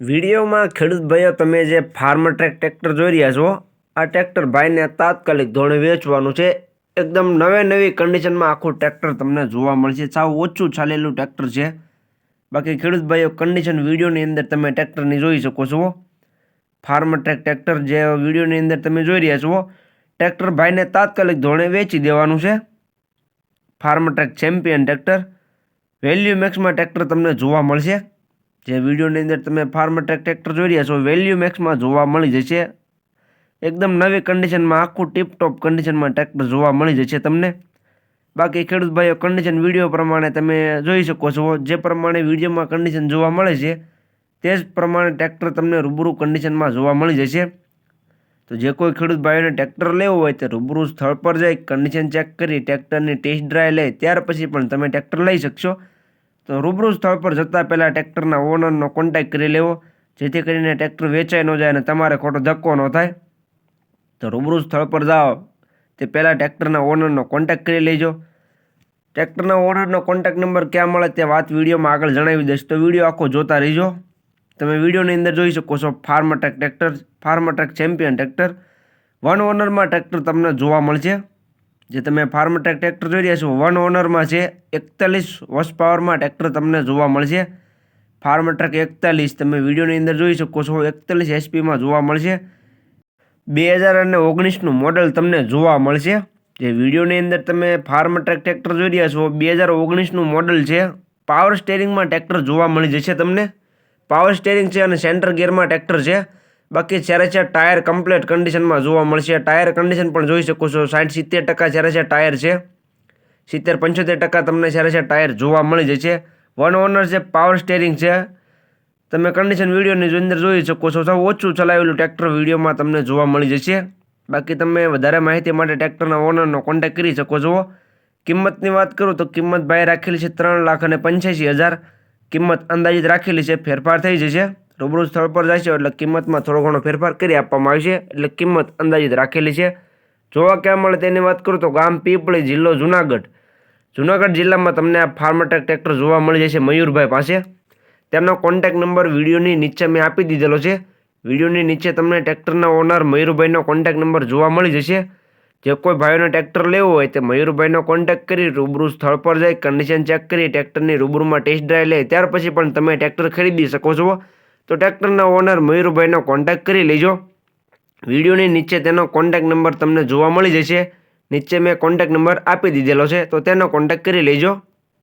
વિડીયોમાં ખેડૂત ભાઈઓ તમે જે ફાર્મ ટ્રેક ટ્રેક્ટર જોઈ રહ્યા છો, આ ટ્રેક્ટર ભાઈને તાત્કાલિક ધોરણે વેચવાનું છે. એકદમ નવે નવી કન્ડિશનમાં આખું ટ્રેક્ટર તમને જોવા મળશે. સાવ ઓછું ચાલેલું ટ્રેક્ટર છે. બાકી ખેડૂત ભાઈઓ કન્ડિશન વિડીયોની અંદર તમે ટ્રેક્ટરની જોઈ શકો છો. ફાર્મ ટ્રેક ટ્રેક્ટર જે વિડીયોની અંદર તમે જોઈ રહ્યા છો ટ્રેક્ટર ભાઈને તાત્કાલિક ધોરણે વેચી દેવાનું છે. Farmtrac champion tractor value મેક્સમાં ટ્રેક્ટર તમને જોવા મળશે. જે વિડીયોની અંદર તમે ફાર્મર ટ્રેક ટ્રેક્ટર જોઈ રહ્યા છો વેલ્યુ મેક્સમાં જોવા મળી જશે. એકદમ નવી કન્ડિશનમાં આખું ટીપટોપ કન્ડિશનમાં ટ્રેક્ટર જોવા મળી જશે તમને. બાકી ખેડૂત ભાઈઓ કન્ડિશન વીડિયો પ્રમાણે તમે જોઈ શકો છો. જે પ્રમાણે વિડીયોમાં કન્ડિશન જોવા મળે છે, તે જ પ્રમાણે ટ્રેક્ટર તમને રૂબરૂ કન્ડિશનમાં જોવા મળી જશે. તો જે કોઈ ખેડૂત ભાઈઓને ટ્રેક્ટર લેવું હોય, તે રૂબરૂ સ્થળ પર જઈ કન્ડિશન ચેક કરી ટ્રેક્ટરની ટેસ્ટ ડ્રાઈવ લે, ત્યાર પછી પણ તમે ટ્રેક્ટર લઈ શકશો. તો રૂબરૂ સ્થળ પર જતાં પહેલાં ટ્રેક્ટરના ઓનરનો કોન્ટેક્ટ કરી લેવો, જેથી કરીને ટ્રેક્ટર વેચાઈ ન જાય અને તમારે ખોટો ધક્કો ન થાય. તો રૂબરૂ સ્થળ પર જાઓ, તે પહેલાં ટ્રેક્ટરના ઓનરનો કોન્ટેક્ટ કરી લેજો. ટ્રેક્ટરના ઓનરનો કોન્ટેક્ટ નંબર ક્યાં મળે તે વાત વિડીયોમાં આગળ જણાવી દઈશ. તો વીડિયો આખો જોતા રહીજો. તમે વિડીયોની અંદર જોઈ શકો છો Farmtrac tractor, Farmtrac champion tractor. One ઓનરમાં tractor તમને જોવા મળશે. જે તમે ફાર્મટ્રેક ટ્રેક્ટર જોઈ રહ્યા છો, વન ઓનરમાં છે એકતાલીસ હોર્સ પાવરમાં ટ્રેક્ટર તમને જોવા મળશે. ફાર્મટ્રેક એકતાલીસ, તમે વિડીયોની અંદર જોઈ શકો છો, એકતાલીસ એચપીમાં જોવા મળશે. બે હજાર અને ઓગણીસનું મોડલ તમને જોવા મળશે. જે વિડીયોની અંદર તમે ફાર્મટ્રેક ટ્રેક્ટર જોઈ રહ્યા છો, બે હજાર ઓગણીસનું મોડલ છે. પાવર સ્ટેરિંગમાં ટ્રેક્ટર જોવા મળી જશે તમને. પાવર સ્ટેરિંગ છે અને સેન્ટર ગિયરમાં ટ્રેક્ટર છે. બાકી છે ચાર ટાયર કમ્પ્લીટ કન્ડિશનમાં જોવા મળશે, ટાયર કન્ડિશન પણ જોઈ શકો છો. સાઠ સિત્તેર ટકા જ્યારે છે ટાયર છે, સિત્તેર પંચોતેર ટકા તમને જ્યારે છે ટાયર જોવા મળી જશે વન ઓનર છે પાવર સ્ટેરિંગ છે. તમે કન્ડિશન વિડીયોની અંદર જોઈ શકો છો. સૌ ઓછું ચલાવેલું ટ્રેક્ટર વિડીયોમાં તમને જોવા મળી જશે. બાકી તમે વધારે માહિતી માટે ટ્રેક્ટરના ઓનરનો કોન્ટેક્ટ કરી શકો છો. કિંમતની વાત કરું તો કિંમત ભાઈ રાખેલી છે ત્રણ લાખ અને પંચ્યાસી હજાર. કિંમત અંદાજિત રાખેલી છે, ફેરફાર થઈ જશે. રૂબરૂ સ્થળ પર જશે એટલે કિંમતમાં થોડો ઘણો ફેરફાર કરી આપવામાં આવશે એટલે કિંમત અંદાજિત રાખેલી છે. જોવા ક્યાં મળે તેની વાત કરું તો ગામ પીપળી જિલ્લો જુનાગઢ. જુનાગઢ જિલ્લામાં તમને આ ફાર્મટેક ટ્રેક્ટર જોવા મળી જશે મયુરભાઈ પાસે. તેમનો કોન્ટેક્ટ નંબર વિડીયોની નીચે મેં આપી દીધેલો છે. વિડીયોની નીચે તમને ટ્રેક્ટરના ઓનર મયુરભાઈનો કોન્ટેક્ટ નંબર જોવા મળી જશે. જે કોઈ ભાઈઓને ટ્રેક્ટર લેવું હોય તે મયુરભાઈનો કોન્ટેક્ટ કરી રૂબરૂ સ્થળ પર જઈ કન્ડિશન ચેક કરી ટ્રેક્ટરની રૂબરૂમાં ટેસ્ટ ડ્રાઈવ લે, ત્યાર પછી પણ તમે ટ્રેક્ટર ખરીદી શકો છો. તો ટ્રેક્ટરના ઓનર મયુરભાઈનો કોન્ટેક્ટ કરી લેજો. વિડીયોની નીચે તેનો કોન્ટેક્ટ નંબર તમને જોવા મળી જશે. નીચે મેં કોન્ટેક્ટ નંબર આપી દીધેલો છે, તો તેનો કોન્ટેક્ટ કરી લેજો.